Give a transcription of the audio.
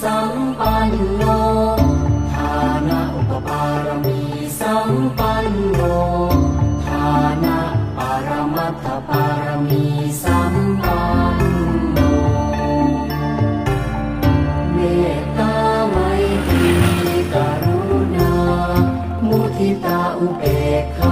สัมปันโนทานะอุปปารมีสัมปันโนทานะปารมัตถปารมีสัมปันโนเมตตาไมตรีกรุณา มุทิตาอุเบกขา